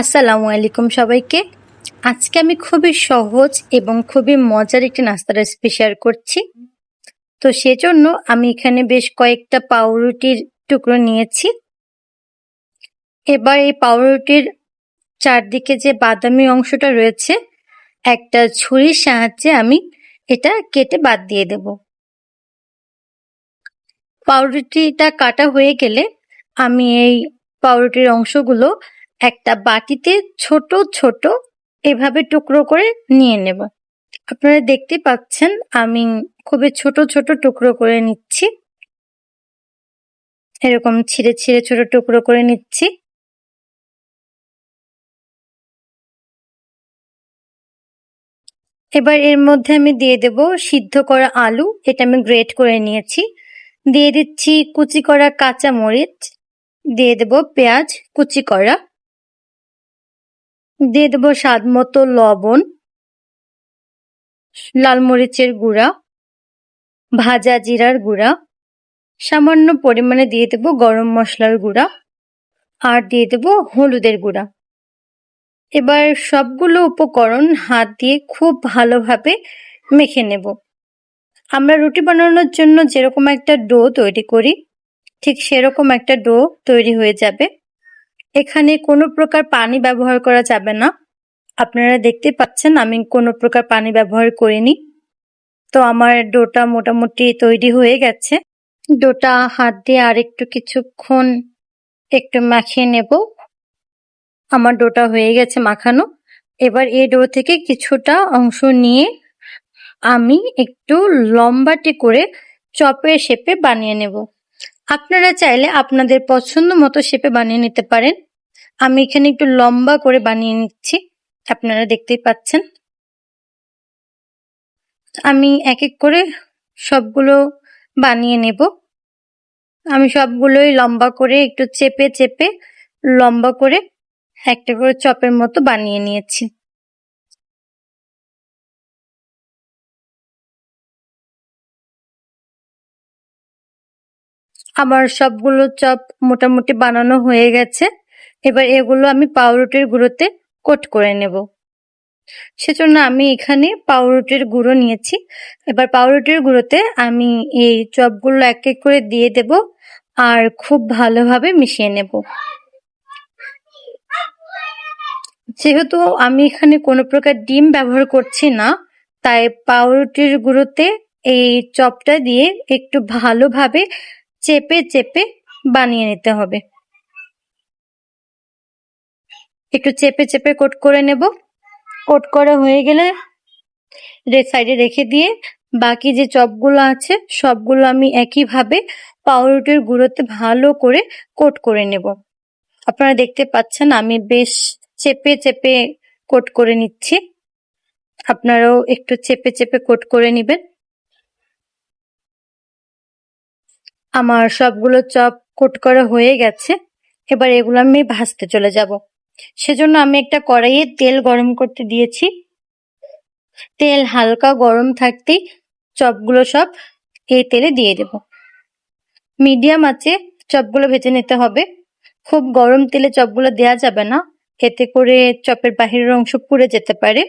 আসসালামু আলাইকুম সবাইকে। আজকে আমি খুবই সহজ এবং খুবই মজার একটি নাস্তা রেসিপি শেয়ার করছি। তো সেজন্য আমি এখানে বেশ কয়েকটা পাউরুটির টুকরো নিয়েছি। এবার এই পাউরুটির চারদিকে যে বাদামি অংশটা রয়েছে, একটা ছুরির সাহায্যে আমি এটা কেটে বাদ দিয়ে দেব। পাউরুটিটা কাটা হয়ে গেলে আমি এই পাউরুটির অংশগুলো একটা বাটিতে ছোট ছোট এভাবে টুকরো করে নিয়ে নেব। আপনারা দেখতে পাচ্ছেন, আমি খুবই ছোট ছোট টুকরো করে নিচ্ছি। এরকম ছিঁড়ে ছিঁড়ে ছোট টুকরো করে নিচ্ছি। এবার এর মধ্যে আমি দিয়ে দেব সিদ্ধ করা আলু, এটা আমি গ্রেট করে নিয়েছি। দিয়ে দিচ্ছি কুচি করা কাঁচা মরিচ দিয়ে দেব পেঁয়াজ, কুচি করা। দিয়ে দেবো স্বাদ মতো লবণ, লাল মরিচের গুঁড়া, ভাজা জিরার গুঁড়া, সামান্য পরিমাণে দিয়ে দেবো গরম মশলার গুঁড়া আর দিয়ে দেবো হলুদের গুঁড়া। এবার সবগুলো উপকরণ হাত দিয়ে খুব ভালোভাবে মেখে নেব। আমরা রুটি বানানোর জন্য যেরকম একটা ডো তৈরি করি, ঠিক সেরকম একটা ডো তৈরি হয়ে যাবে। এখানে কোনো প্রকার পানি ব্যবহার করা যাবে না। আপনারা দেখতে পাচ্ছেন, আমি কোনো প্রকার পানি ব্যবহার করিনি। তো আমার ডোটা মোটামুটি তৈরি হয়ে গেছে। ডোটা হাত দিয়ে আর একটু কিছুক্ষণ একটু মাখিয়ে নেব। আমার ডোটা হয়ে গেছে মাখানো। এবার এই ডো থেকে কিছুটা অংশ নিয়ে আমি একটু লম্বাটি করে চপের শেপে বানিয়ে নেব। আপনারা চাইলে আপনাদের পছন্দ মতো শেপে বানিয়ে নিতে পারেন। আমি এখানে একটু লম্বা করে বানিয়ে নিচ্ছি। আপনারা দেখতেই পাচ্ছেন। আমি এক এক করে সবগুলো বানিয়ে নেব। আমি সবগুলোই লম্বা করে একটু চেপে চেপে লম্বা করে একটা করে চপের মতো বানিয়ে নিয়েছি। আমার সবগুলো চপ মোটামুটি বানানো হয়ে গেছে। এবার এগুলো আমি পাউরুটির গুঁড়োতে কোট করে নেব। সেজন্য আমি এখানে পাউরুটির গুঁড়ো নিয়েছি। এবার পাউরুটির গুঁড়োতে আমি এই চপগুলো এক এক করে দিয়ে দেব আর খুব ভালোভাবে মিশিয়ে নেব। যেহেতু আমি এখানে কোনো প্রকার ডিম ব্যবহার করছি না, তাই পাউরুটির গুঁড়োতে এই চপটা দিয়ে একটু ভালোভাবে চেপে চেপে বানিয়ে নিতে হবে। একটু চেপে চেপে কোট করে নেব। কোট করা হয়ে গেলে সাইডে রেখে দিয়ে বাকি যে চপগুলো আছে সবগুলো আমি একইভাবে পাউরুটির গুঁড়োতে ভালো করে কোট করে নেব। আপনারা দেখতে পাচ্ছেন আমি বেশ চেপে চেপে কোট করে নিচ্ছি। আপনারাও একটু চেপে চেপে কোট করে নেবেন। আমার সবগুলো চপ কোট করা হয়ে গেছে। এবার এগুলো আমি ভাজতে চলে যাব। সেজন্য আমি একটা কড়াইয়ে তেল গরম করতে দিয়েছি। তেল হালকা গরম থাকতেই চপগুলো সব এই তেলে দিয়ে দেব। মিডিয়াম আছে চপগুলো ভেজে নিতে হবে। খুব গরম তেলে চপগুলো দেওয়া যাবে না। এতে করে চপের বাহিরের অংশ পুড়ে যেতে পারে।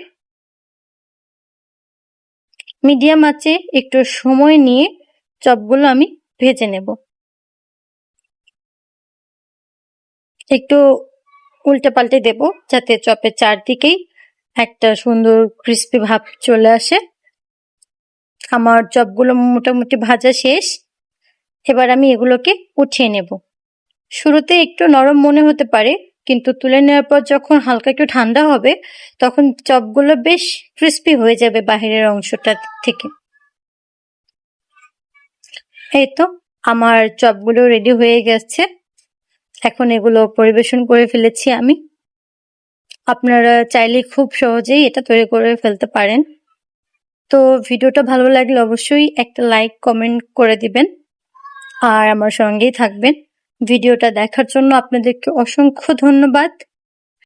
মিডিয়াম আছে একটু সময় নিয়ে চপগুলো আমি ভেজে নেব। একটু উল্টে পাল্টে দেব, যাতে চপের চারদিকেই একটা সুন্দর ক্রিস্পি ভাব চলে আসে। আমার চপগুলো মোটামুটি ভাজা শেষ। এবার আমি এগুলোকে উঠিয়ে নেব। শুরুতে একটু নরম মনে হতে পারে, কিন্তু তুলে নেওয়ার পর যখন হালকা একটু ঠান্ডা হবে, তখন চপগুলো বেশ ক্রিস্পি হয়ে যাবে বাহিরের অংশটা থেকে। এই তো, আমার চপগুলো রেডি হয়ে গেছে। এখন এগুলো পরিবেশন করে ফেলেছি আমি। আপনারা চাইলে খুব সহজেই এটা তৈরি করে ফেলতে পারেন। তো ভিডিওটা ভালো লাগলে অবশ্যই একটা লাইক কমেন্ট করে দিবেন। আর আমার সঙ্গেই থাকবেন। ভিডিওটা দেখার জন্য আপনাদেরকে অসংখ্য ধন্যবাদ।